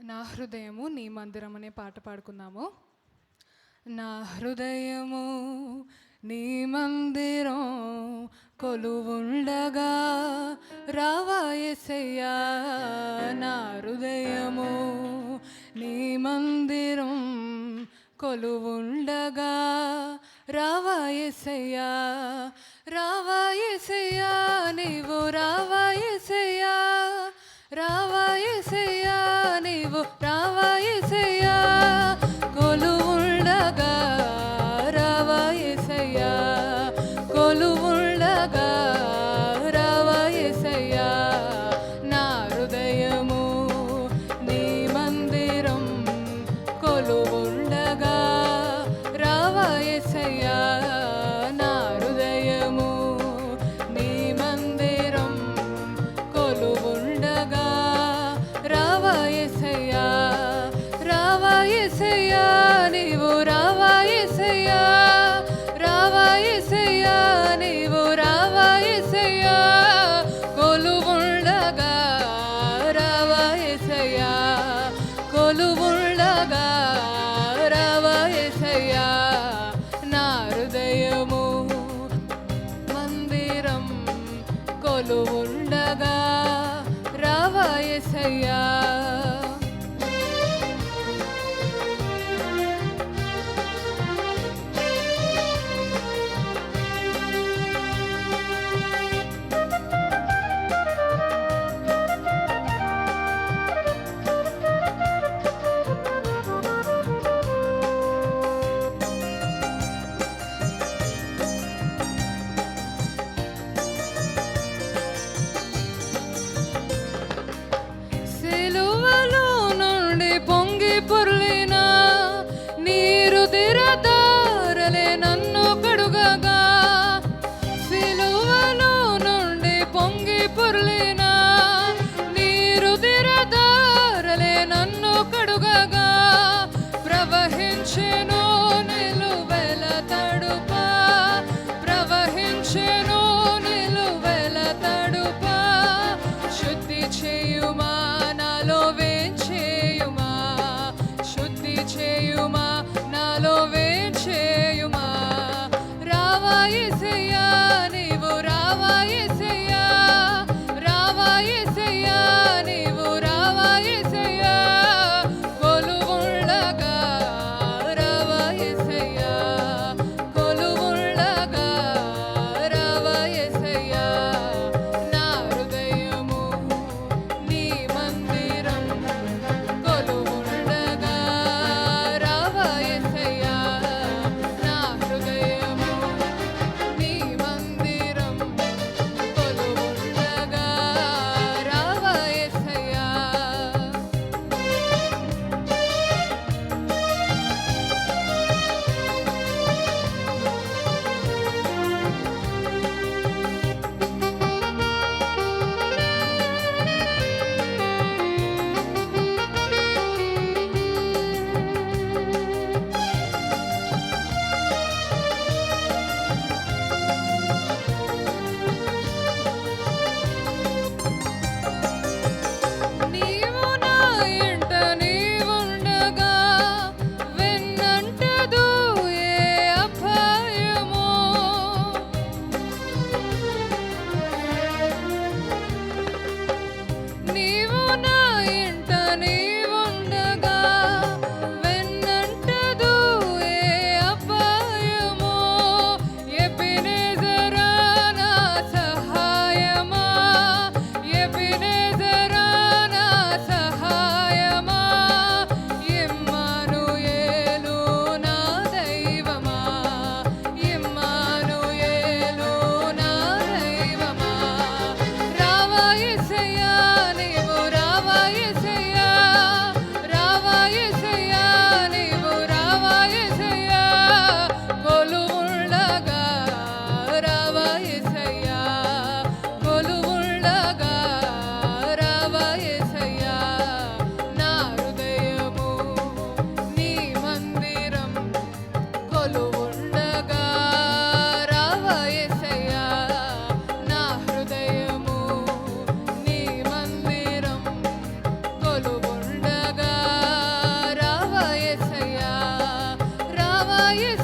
నా హృదయము నీ మందిరం అనే పాట పాడుకుందాము. నా హృదయము నీ మందిరం కొలువుండగా రావాయసయ్యా నా హృదయము నీ మందిరం కొలువుండగా రావాయసయ్యా రావాయసయ్యా నీవు రావాయసయ్యా కొలువుండగా రావాయసయ్యా నా హృదయము. మందిరం కొలువుండగా 月。